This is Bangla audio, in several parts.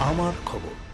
আমার খবর।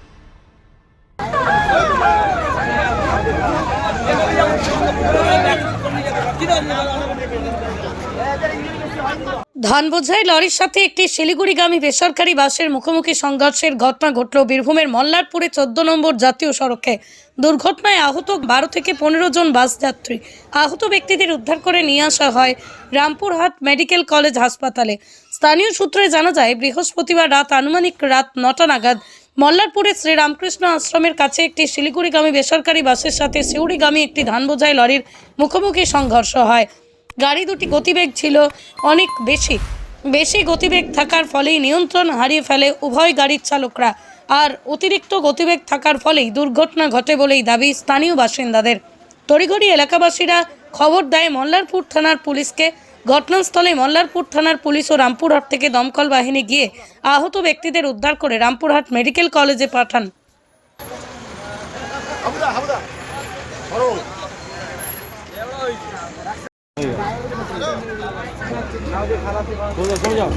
ধান বোঝাই লরির সাথে একটি শিলিগুড়িগামী বেসরকারি বাসের মুখোমুখি সংঘর্ষের ঘটনা ঘটল বীরভূমের মল্লারপুরে চোদ্দ নম্বর জাতীয় সড়কে। দুর্ঘটনায় আহত বারো থেকে পনেরো জন বাস যাত্রী। আহত ব্যক্তিদের উদ্ধার করে নিয়ে আসা হয় রামপুরহাট মেডিকেল কলেজ হাসপাতালে। স্থানীয় সূত্রে জানা যায়, বৃহস্পতিবার রাত আনুমানিক রাত নটা নাগাদ মল্লারপুরে শ্রীরামকৃষ্ণ আশ্রমের কাছে একটি শিলিগুড়িগামী বেসরকারি বাসের সাথে সিউড়িগামী একটি ধানবোঝাই লরির মুখোমুখি সংঘর্ষ হয়। গাড়ি দুটি গতিবেগ ছিল অনেক বেশি। বেশি গতিবেগ থাকার ফলেই নিয়ন্ত্রণ হারিয়ে ফেলে উভয় গাড়ির চালকরা। আর অতিরিক্ত গতিবেগ থাকার ফলেই দুর্ঘটনা ঘটে বলেই দাবি স্থানীয় বাসিন্দাদের। তড়িঘড়ি এলাকাবাসীরা খবর দেয় মল্লারপুর থানার পুলিশকে। ঘটনাস্থলে মল্লারপুর থানার পুলিশ ও রামপুরহাট থেকে দমকল বাহিনী গিয়ে আহত ব্যক্তিদের উদ্ধার করে রামপুরহাট মেডিকেল কলেজে পাঠান। 走走走走。走走